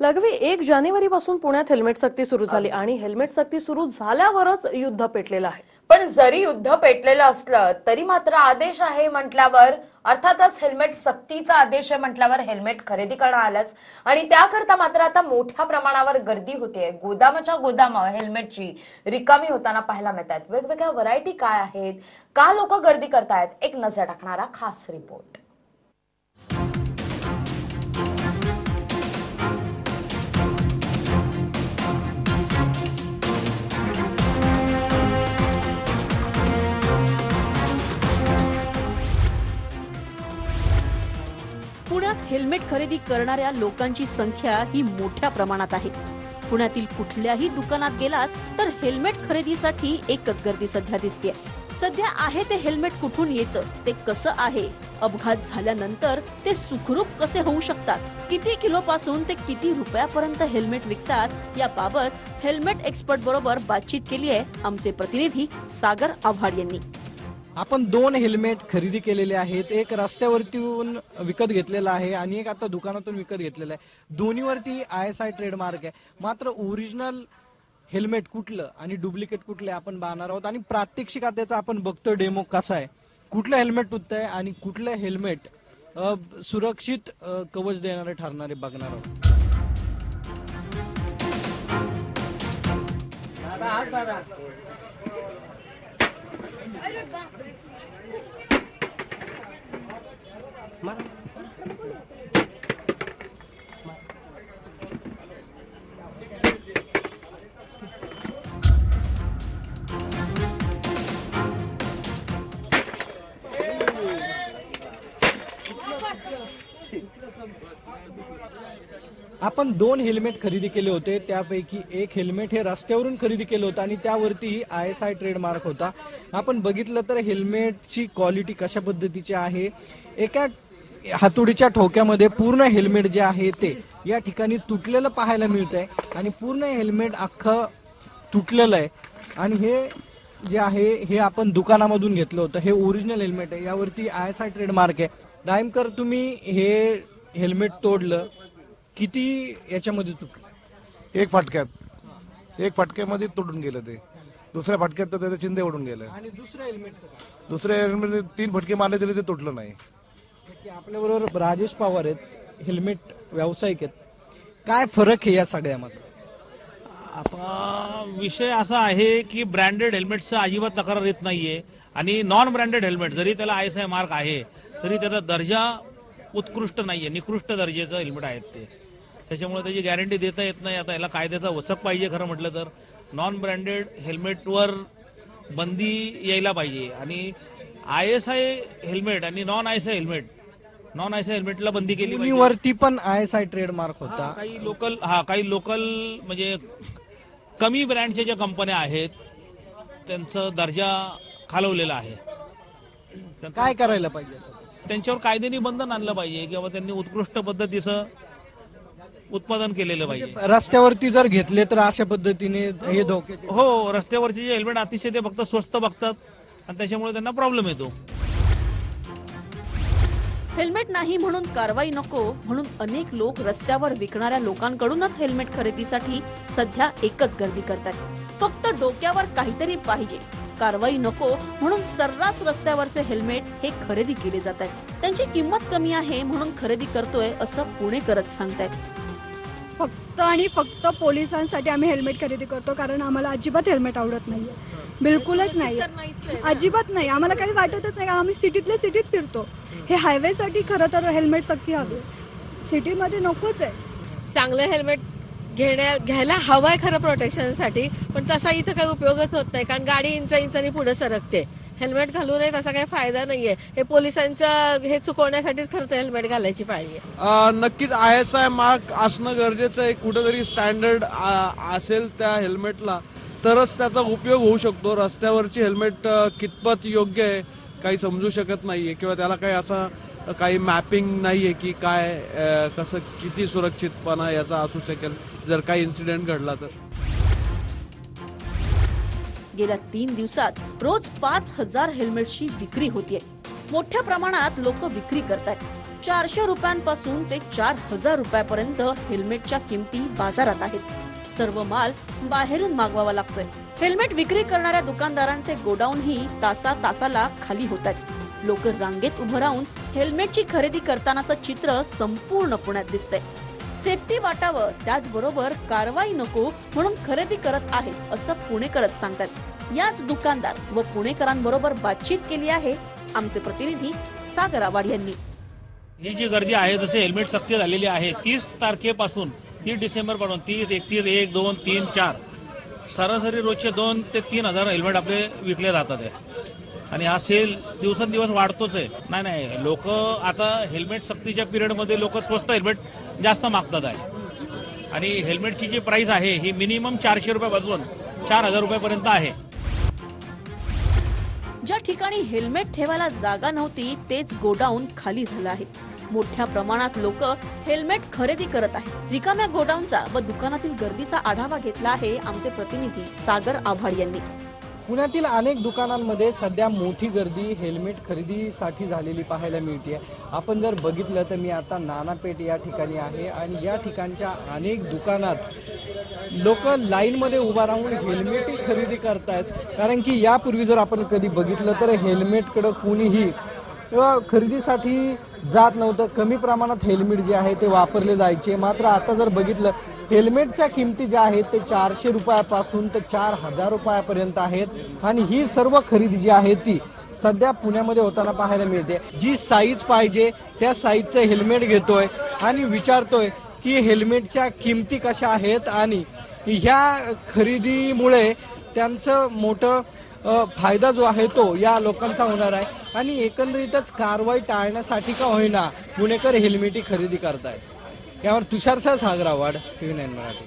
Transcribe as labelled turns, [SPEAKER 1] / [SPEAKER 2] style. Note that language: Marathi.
[SPEAKER 1] लघवी एक जानेवारी पासून पुण्यात हेल्मेट सक्ती सुरू झाली आणि हेल्मेट सक्ती सुरू झाल्यावरच युद्ध पेटलेलं आहे.
[SPEAKER 2] पण जरी युद्ध पेटलेलं असलं तरी मात्र आदेश आहे म्हटल्यावर अर्थातच हेल्मेट सक्तीचा आदेश आहे म्हटल्यावर हेल्मेट खरेदी करणं आलंच. आणि त्याकरता मात्र आता मोठ्या प्रमाणावर गर्दी होते गोदामाच्या गोदाम हेल्मेटची रिकामी होताना पाहायला मिळतात वेगवेगळ्या व्हरायटी काय आहेत? का लोक गर्दी करतायत? एक नजर टाकणारा खास रिपोर्ट.
[SPEAKER 3] पुण्यात हेल्मेट खरेदी करणाऱ्या लोकांची संख्या ही मोठ्या प्रमाणात आहे. पुण्यातील कुठल्याही दुकानात गेलात तर हेल्मेट खरेदीसाठी एकच गर्दी सध्या दिसते सध्या आहे ते हेल्मेट कुठून येतं ते कसं आहे? अपघात झाल्यानंतर ते सुखरूप कसे होऊ शकतात? किती किलो पासून ते किती रुपयापर्यंत हेल्मेट विकतात? याबाबत हेल्मेट एक्सपर्ट बरोबर बातचीत केली आहे आमचे प्रतिनिधी सागर आव्हाड यांनी.
[SPEAKER 4] आपण दोन हेल्मेट खरेदी केलेले आहेत. एक रस्त्यावरतीहून विकत घेतलेला आहे आणि एक आता दुकानातून विकत घेतलेला आहे. दोन्हीवरती आय एस आय ट्रेडमार्क आहे. मात्र ओरिजिनल हेल्मेट कुठलं आणि डुप्लिकेट कुठलं आहे आपण पाहणार आहोत. आणि प्रात्यक्षिकात त्याचा आपण बघतो डेमो कसा आहे. कुठलं हेल्मेट तुटतंय आणि कुठलं हेल्मेट सुरक्षित कवच देणारे ठरणारे बघणार आहोत. Marah. आपण दोन हेल्मेट खरेदी केले होते. त्यापैकी एक हेल्मेट हे रस्त्यावरून खरेदी केलं होतं आणि त्यावरतीही आय एस आय ट्रेडमार्क होता. आपण बघितलं तर हेल्मेटची क्वालिटी कशा पद्धतीची आहे? एका हातोडीच्या ठोक्यामध्ये पूर्ण हेल्मेट जे आहे ते या ठिकाणी तुटलेलं पाहायला मिळतंय आणि पूर्ण हेल्मेट अख्खं तुटलेलं आहे. आणि हे जे आहे हे आपण दुकानामधून घेतलं होतं. हे ओरिजिनल हेल्मेट आहे. यावरती आय एस आय ट्रेडमार्क आहे. डायमकर तुम्ही हे हेल्मेट तोडलं. किती याच्यामध्ये तुटलं?
[SPEAKER 5] एक फटक्यात. एक फटक्यामध्ये तुटून गेलं ते. दुसऱ्या फटक्यात तर त्याचे चिंदे उडून गेलं.
[SPEAKER 4] आणि दुसरं हेल्मेटचं काय?
[SPEAKER 5] दुसऱ्या हेल्मेटने तीन फटके मारले तरी ते तुटलं नाही.
[SPEAKER 4] आपल्याबरोबर राजेश पवार आहेत हेल्मेट व्यावसायिक आहेत. काय फरक आहे या सगळ्यामध्ये?
[SPEAKER 6] आता विषय असा आहे की ब्रँडेड हेल्मेटचं अजिबात तक्रार येत नाहीये आणि नॉन ब्रँडेड हेल्मेट जरी त्याला आय एस आय मार्क आहे तरी त्याचा दर्जा उत्कृष्ट नाहीये निकृष्ट दर्जाचं हेल्मेट आहेत ते. त्याच्यामुळे त्याची गॅरंटी देता येत नाही. आता याला कायद्याचा वचक पाहिजे खरं म्हटलं तर. नॉन ब्रँडेड हेल्मेटवर बंदी यायला पाहिजे. आणि आय एस आय हेल्मेट आणि non I S I helmet non I S I हेल्मेटला बंदी केली
[SPEAKER 4] वरती पण आय एस आय ट्रेडमार्क होता.
[SPEAKER 6] काही लोकल हा काही लोकल म्हणजे कमी ब्रँडच्या ज्या कंपन्या आहेत त्यांचा दर्जा खालवलेला आहे.
[SPEAKER 4] काय करायला पाहिजे?
[SPEAKER 6] त्यांच्यावर कायद्याने बंधन आणलं पाहिजे किंवा त्यांनी उत्कृष्ट पद्धतीचं उत्पादन केलेलं पाहिजे.
[SPEAKER 4] रस्त्यावरती जर घेतले तर अशा पद्धतीने हे धोके
[SPEAKER 6] हो रस्त्यावरचे जे हेल्मेट अतिशय ते फक्त स्वस्त बघतात आणि त्याच्यामुळे त्यांना प्रॉब्लेम येतो.
[SPEAKER 3] हेल्मेट नाही म्हणून कारवाई नको म्हणून अनेक लोक रस्त्यावर विकणाऱ्या लोकांकडूनच हेल्मेट खरेदीसाठी सध्या एकच गर्दी करतात फक्त डोक्यावर काहीतरी पाहिजे. कारवाई नको म्हणून सर्रास रस्त्यावरचे हेल्मेट हे खरेदी केले जात आहेत. त्यांची किंमत कमी आहे म्हणून खरेदी करतोय असं पुणेकरच सांगतायत.
[SPEAKER 7] फक्त आणि फक्त पोलिसांसाठी आम्ही हेल्मेट खरेदी करतो कारण आम्हाला अजिबात हेल्मेट आवडत नाहीये. बिलकुलच नाही अजिबात नाही. आम्हाला काही वाटतच नाही. कारण आम्ही सिटीतल्या सिटीत फिरतो. हे हायवेसाठी खरं तर हेल्मेट सक्ती हवी सिटीमध्ये नकोच आहे.
[SPEAKER 8] चांगलं हेल्मेट घेण्या घ्यायला हवाय खरं प्रोटेक्शनसाठी पण तसा इथं काही उपयोगच होत नाही कारण गाडी इंच इंचानी पुढे सरकते. हेल्मेट घालू नये तसा काही फायदा नाहीये. हे पोलिसांचं हे चुकवण्यासाठीच खरं तर हेल्मेट घालायची पाहिजे.
[SPEAKER 9] नक्कीच आय एस आय मार्क असणं गरजेचं आहे. कुठेतरी स्टँडर्ड असेल त्या हेल्मेटला तरच त्याचा उपयोग होऊ शकतो. रस्त्यावरची हेल्मेट कितपत योग्य आहे काही समजू शकत नाहीये किंवा त्याला काही असा काही मॅपिंग नाहीये की काय कसं किती सुरक्षितपणा याचा असू शकेल जर काही इन्सिडेंट घडला तर.
[SPEAKER 3] गेल्या तीन दिवसात रोज पाच हजार हेल्मेटची विक्री होतीये. मोठ्या प्रमाणात लोक विक्री करतायत. चारशे रुपयांपासून ते चार हजार रुपयापर्यंत हेल्मेटच्या किमती बाजारात आहेत. सर्व माल बाहेरून मागवावा लागतोय. हेल्मेट विक्री करणाऱ्या दुकानदारांचे गोडाऊनही तासा तासाला खाली होत आहेत लोक रांगेत उभं राहून हेल्मेटची खरेदी करतानाचं चित्र संपूर्ण पुण्यात दिसतंय. सेफ्टी वाटावं त्याचबरोबर कारवाई नको म्हणून खरेदी करत आहेत असं पुणेकरच सांगतात. याच दुकानदार व पुणेकरांबरोबर बातचीत केली आहे आमचे प्रतिनिधी सागर आवाड यांनी.
[SPEAKER 6] ही जी गर्दी आहे जसे हेल्मेट सक्ती झालेली आहे तीस तारखेपासून तीस डिसेंबरपासून तीस एकतीस एक दोन तीन चार सरासरी रोजचे दोन ते तीन हजार हेल्मेट आपले विकले जातात आहे. आणि हा सेल दिवसेंदिवस वाढतोच आहे. नाही नाही लोक आता हेल्मेट सक्तीच्या पिरियडमध्ये लोक स्वस्त हेल्मेट जास्त मागतात आहे. आणि हेल्मेटची जी प्राइस आहे ही मिनिमम चारशे रुपयापासून चार हजार रुपयापर्यंत आहे.
[SPEAKER 3] ज्या ठिकाणी हेल्मेट ठेवायला जागा नव्हती तेच गोडाऊन खाली झालं आहे. मोठ्या प्रमाणात लोक हेल्मेट खरेदी करत आहेत. रिकाम्या गोडाऊनचा व दुकानातील गर्दीचा आढावा घेतला आहे आमचे प्रतिनिधी सागर आव्हाड यांनी.
[SPEAKER 4] पुण्यातील अनेक दुकानांमध्ये सध्या मोठी गर्दी हेल्मेट खरेदीसाठी झालेली पाहायला मिळते आपण जर बघितलं तर मी आता नानापेठ या ठिकाणी आहे आणि या ठिकाणच्या अनेक दुकानात लोक लाईनमध्ये उभा राहून हेल्मेटही खरेदी करतायत. कारण की यापूर्वी जर आपण कधी बघितलं तर हेल्मेटकडं कुणीही किंवा खरेदीसाठी जात नव्हतं. कमी प्रमाणात हेल्मेट जे आहे ते वापरले जायचे. मात्र आता जर बघितलं हेल्मेटच्या किमती ज्या आहेत ते चारशे रुपयापासून ते चार हजार रुपयापर्यंत आहेत. आणि ही सर्व खरेदी जी आहे ती सध्या पुण्यामध्ये होताना पाहायला मिळते. जी साईज पाहिजे त्या साईजचं हेल्मेट घेतोय आणि विचारतोय की हेल्मेटच्या किमती कशा आहेत आणि ह्या खरेदीमुळे त्यांचं मोठं फायदा जो आहे तो या लोकांचा होणार आहे. आणि एकंदरीतच कारवाई टाळण्यासाठी का होईना पुणेकर हेल्मेटी खरेदी करतायत. यावर तुषार सागरावाड टीव्ही नाईन मराठी.